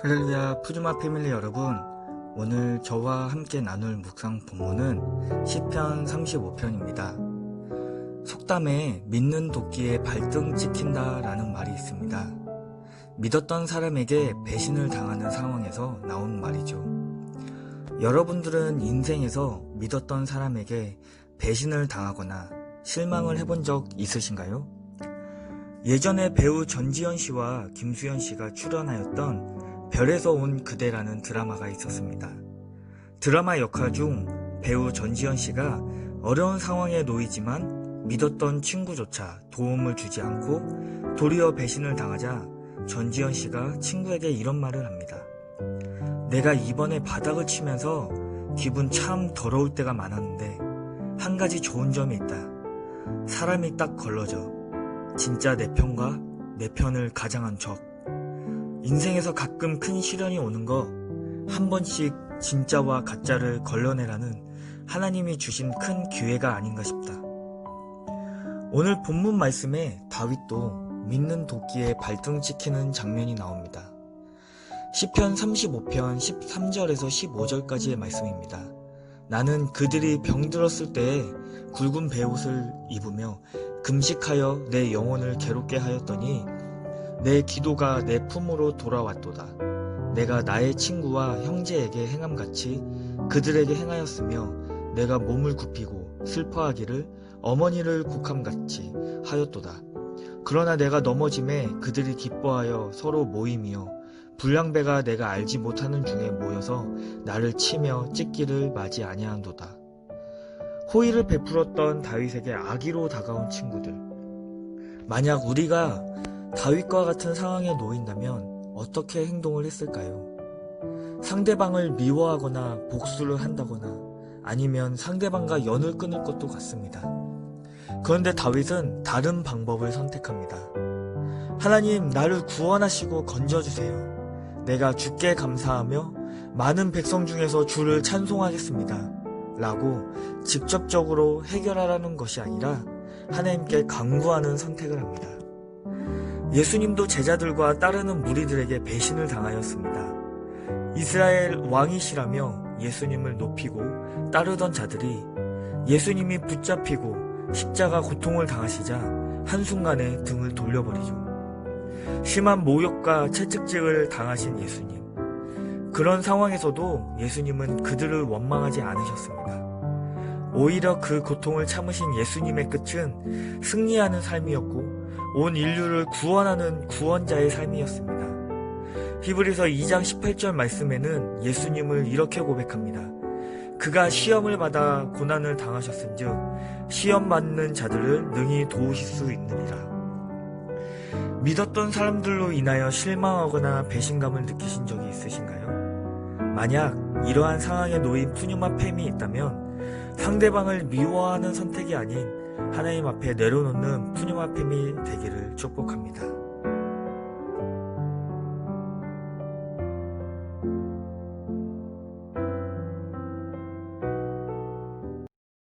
할렐루야 푸르마 패밀리 여러분 오늘 저와 함께 나눌 묵상 본문은 시편 35편입니다. 속담에 믿는 도끼에 발등 찍힌다 라는 말이 있습니다. 믿었던 사람에게 배신을 당하는 상황에서 나온 말이죠. 여러분들은 인생에서 믿었던 사람에게 배신을 당하거나 실망을 해본 적 있으신가요? 예전에 배우 전지현 씨와 김수현 씨가 출연하였던 별에서 온 그대라는 드라마가 있었습니다. 드라마 역할 중 배우 전지현 씨가 어려운 상황에 놓이지만 믿었던 친구조차 도움을 주지 않고 도리어 배신을 당하자 전지현 씨가 친구에게 이런 말을 합니다. 내가 이번에 바닥을 치면서 기분 참 더러울 때가 많았는데 한 가지 좋은 점이 있다. 사람이 딱 걸러져. 진짜 내 편과 내 편을 가장한 적. 인생에서 가끔 큰 시련이 오는 거 한 번씩 진짜와 가짜를 걸러내라는 하나님이 주신 큰 기회가 아닌가 싶다. 오늘 본문 말씀에 다윗도 믿는 도끼에 발등 찍히는 장면이 나옵니다. 시편 35편 13절에서 15절까지의 말씀입니다. 나는 그들이 병들었을 때에 굵은 베옷을 입으며 금식하여 내 영혼을 괴롭게 하였더니 내 기도가 내 품으로 돌아왔도다. 내가 나의 친구와 형제에게 행함같이 그들에게 행하였으며 내가 몸을 굽히고 슬퍼하기를 어머니를 곡함같이 하였도다. 그러나 내가 넘어짐에 그들이 기뻐하여 서로 모임이요 불량배가 내가 알지 못하는 중에 모여서 나를 치며 찢기를 맞이 아니한도다. 호의를 베풀었던 다윗에게 악의로 다가온 친구들. 만약 우리가 다윗과 같은 상황에 놓인다면 어떻게 행동을 했을까요? 상대방을 미워하거나 복수를 한다거나 아니면 상대방과 연을 끊을 것도 같습니다. 그런데 다윗은 다른 방법을 선택합니다. 하나님, 나를 구원하시고 건져주세요. 내가 주께 감사하며 많은 백성 중에서 주를 찬송하겠습니다. 라고 직접적으로 해결하라는 것이 아니라 하나님께 강구하는 선택을 합니다. 예수님도 제자들과 따르는 무리들에게 배신을 당하였습니다. 이스라엘 왕이시라며 예수님을 높이고 따르던 자들이 예수님이 붙잡히고 십자가 고통을 당하시자 한순간에 등을 돌려버리죠. 심한 모욕과 채찍질을 당하신 예수님. 그런 상황에서도 예수님은 그들을 원망하지 않으셨습니다. 오히려 그 고통을 참으신 예수님의 끝은 승리하는 삶이었고 온 인류를 구원하는 구원자의 삶이었습니다. 히브리서 2장 18절 말씀에는 예수님을 이렇게 고백합니다. 그가 시험을 받아 고난을 당하셨은즉 시험 받는 자들을 능히 도우실 수 있느니라. 믿었던 사람들로 인하여 실망하거나 배신감을 느끼신 적이 있으신가요? 만약 이러한 상황에 놓인 푸뉴마 팸이 있다면 상대방을 미워하는 선택이 아닌 하나님 앞에 내려놓는 푸뉴마 팸이 되기를 축복합니다.